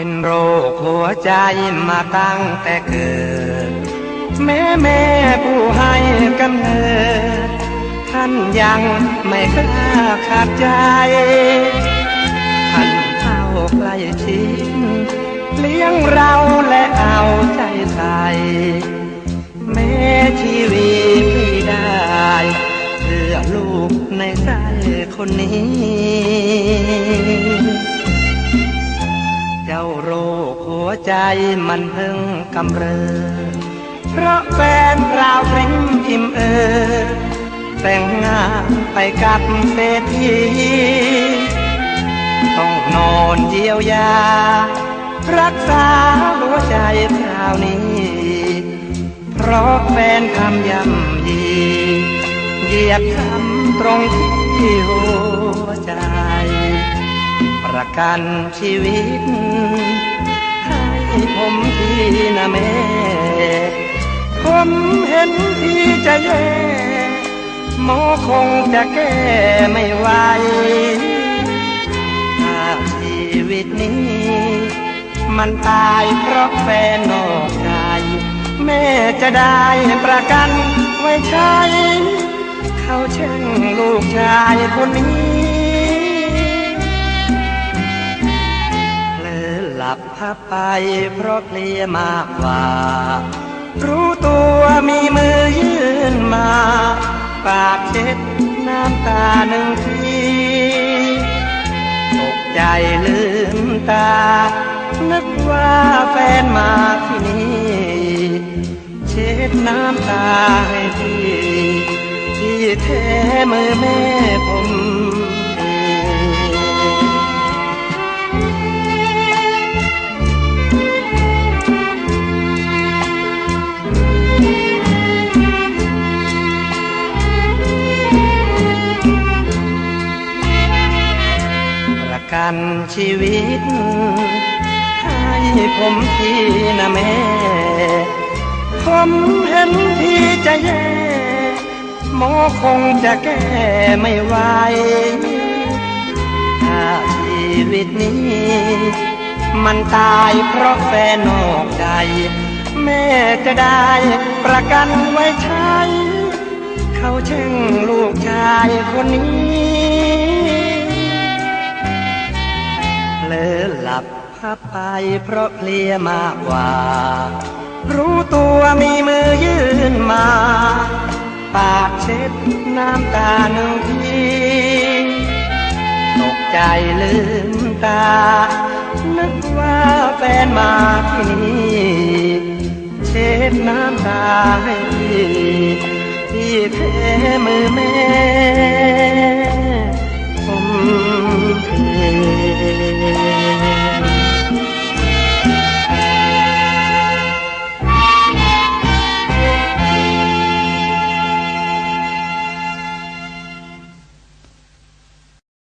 เป็นโรคหัวใจมาตั้งแต่เกิด แม่แม่ผู้ให้กำเนิด ท่านยังไม่กล้าขาดใจ ท่านเข้าใกล้ชิดเลี้ยงเราและเอาใจใส่แม้ชีวิตไม่ได้เพื่อลูกในใจคนนี้ ใจมันเพิ่งกำเริบเพราะแฟนราวพริ้มอิ่มเออแต่งงานไปกับเศรษฐีต้องนอนเยียวยา รักษาหัวใจคราวนี้ เพราะแฟนคำย่ำยีเหยียบคำตรงที่หัวใจ ประกันชีวิต ผมทีนะแม่ ผมเห็นที่จะแย่หมอคงจะแก้ไม่ไหวถ้าชีวิตนี้ มันตายเพราะแฟนนอกใจแม่จะได้ประกันไว้ใช้ เขาเช่งลูกชายคนนี้ ลับพับไปเพราะเพลียมากกว่า รู้ตัวมีมือยื่นมา ปากเช็ดน้ำตาหนึ่งทีตกใจลืมตา นึกว่าแฟนมาที่นี่เช็ดน้ำตาให้พี่ที่แท้มือแม่ผม กันชีวิต ให้ผมทีนะแม่ ผมเห็นที่จะแย่ หมอคงจะแก้ไม่ไหวถ้าชีวิตนี้ มันตายเพราะแฟนนอกใจ แม่จะได้ประกันไว้ใช้ เขาเช่งลูกชายคนนี้ อหลับพับไปเพราะเพลียมากกว่า รู้ตัวมีมือยื่นมา ปากเช็ดน้ำตาหนึ่งทีตกใจลืมตา นึกว่าแฟนมาที่นี่เช็ดน้ำตาให้พี่ที่แท้มือแม่